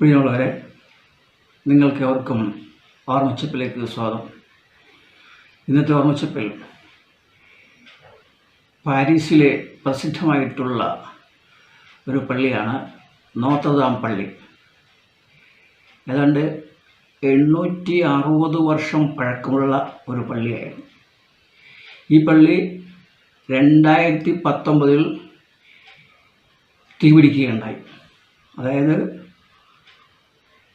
പ്രിയമുള്ളവരെ നിങ്ങൾക്ക് അവർക്കും ഓർമ്മച്ചപ്പിലേക്ക് സ്വാഗതം. ഇന്നത്തെ ഓർമ്മച്ചപ്പിൽ പാരീസിലെ പ്രസിദ്ധമായിട്ടുള്ള ഒരു പള്ളിയാണ് നോത്തദാം പള്ളി. ഏതാണ്ട് എണ്ണൂറ്റി അറുപത് വർഷം പഴക്കമുള്ള ഒരു പള്ളിയായിരുന്നു. ഈ പള്ളി രണ്ടായിരത്തി പത്തൊമ്പതിൽ തീപിടിക്കുകയുണ്ടായി. അതായത്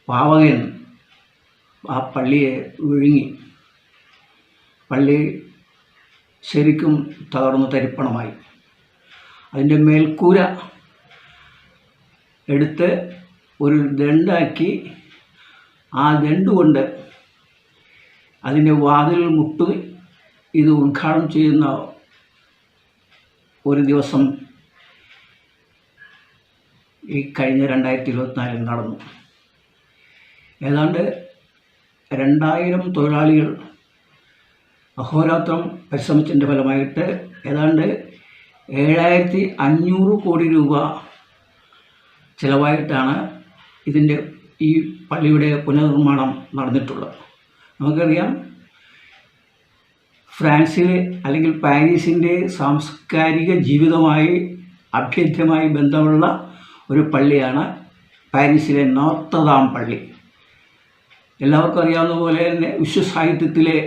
പാവകൻ ആ പള്ളിയെ വിഴുങ്ങി. പള്ളി ശരിക്കും തകർന്നു തരിപ്പണമായി. അതിന്റെ മേൽക്കൂര എടുത്ത് ഒരു ദണ്ടാക്കി ആ ദണ്ട് കൊണ്ട് അതിന്റെ വാതിൽ മുട്ട് ഇത് ഉദ്ഘാടനം ചെയ്യുന്ന ഒരു ദിവസം ഈ കഴിഞ്ഞ രണ്ടായിരത്തി ഇരുപത്തിനാലിൽ നടന്നു. ഏതാണ്ട് രണ്ടായിരം തൊഴിലാളികൾ അഹോരാത്രം പരിശ്രമിച്ചതിന്റെ ഫലമായിട്ട് ഏതാണ്ട് ഏഴായിരത്തി അഞ്ഞൂറ് കോടി രൂപ ചിലവായിട്ടാണ് ഇതിന്റെ ഈ പള്ളിയുടെ പുനർനിർമ്മാണം നടന്നിട്ടുള്ളത്. നമുക്കറിയാം ഫ്രാൻസിലെ അല്ലെങ്കിൽ പാരീസിന്റെ സാംസ്കാരിക ജീവിതമായി അഭേദ്യമായി ബന്ധമുള്ള ഒരു പള്ളിയാണ് പാരീസിലെ നോർത്തദാം പള്ളി. എല്ലാവർക്കും അറിയാവുന്ന പോലെ തന്നെ വിശ്വസാഹിത്യത്തിലെ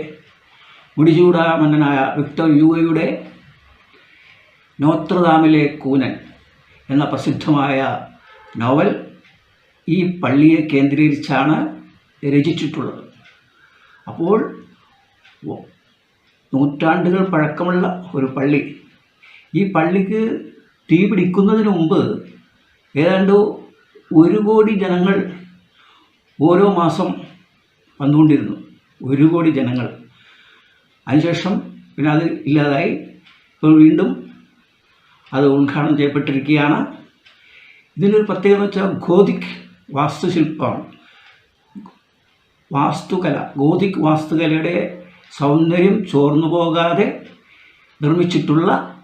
മുടിചൂടാമന്നനായ വിക്ടർ യുവയുടെ നോത്രദാമിലെ കൂനൻ എന്ന പ്രസിദ്ധമായ നോവൽ ഈ പള്ളിയെ കേന്ദ്രീകരിച്ചാണ് രചിച്ചിട്ടുള്ളത്. അപ്പോൾ നൂറ്റാണ്ടുകൾ പഴക്കമുള്ള ഒരു പള്ളി. ഈ പള്ളിക്ക് തീ പിടിക്കുന്നതിന് മുമ്പ് ഏതാണ്ട് ഒരു കോടി ജനങ്ങൾ ഓരോ മാസം വന്നുകൊണ്ടിരുന്നു. ഒരു കോടി ജനങ്ങൾ. അതിനുശേഷം പിന്നെ അത് ഇല്ലാതായി. ഇപ്പോൾ വീണ്ടും അത് ഉദ്ഘാടനം ചെയ്യപ്പെട്ടിരിക്കുകയാണ്. ഇതിനൊരു പ്രത്യേകത വെച്ചാൽ ഗോതിക് വാസ്തുശില്പമാണ്. വാസ്തുകല ഗോതിക് വാസ്തുകലയുടെ സൗന്ദര്യം ചോർന്നു പോകാതെ നിർമ്മിച്ചിട്ടുള്ള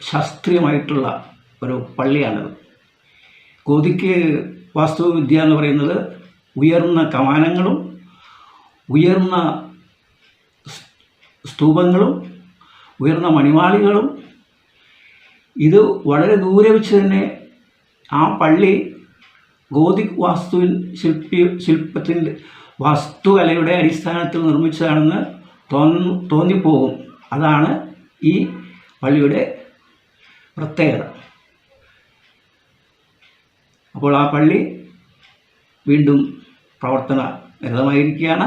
ശാസ്ത്രീയമായിട്ടുള്ള ഒരു പള്ളിയാണിത്. ഗോതിക്ക് വാസ്തുവിദ്യ എന്ന് പറയുന്നത് ഉയർന്ന കമാനങ്ങളും ഉയർന്ന സ്തൂപങ്ങളും ഉയർന്ന മണിമാളികളും ഇത് വളരെ ദൂരെ വെച്ച് തന്നെ ആ പള്ളി ഗോതിക് വാസ്തുവിൻ ശില്പി ശില്പത്തിന്റെ വാസ്തുകലയുടെ അടിസ്ഥാനത്തിൽ നിർമ്മിച്ചതാണെന്ന് തോന്നു തോന്നിപ്പോകും. അതാണ് ഈ പള്ളിയുടെ പ്രത്യേകത. അപ്പോൾ ആ പള്ളി വീണ്ടും പ്രവർത്തന നിരതമായിരിക്കുകയാണ്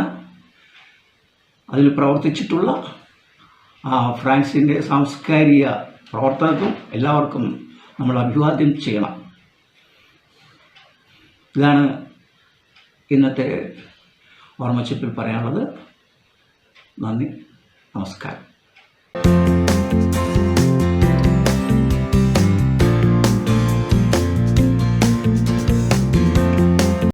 അതിൽ പ്രവർത്തിച്ചിട്ടുള്ള ആ ഫ്രാൻസിന്റെ സാംസ്കാരിക പ്രവർത്തകർക്കും എല്ലാവർക്കും നമ്മൾ അഭിവാദ്യം ചെയ്യണം. ഇതാണ് ഇന്നത്തെ ഓർമ്മച്ചിപ്പിൽ പറയാനുള്ളത്. നന്ദി നമസ്കാരം.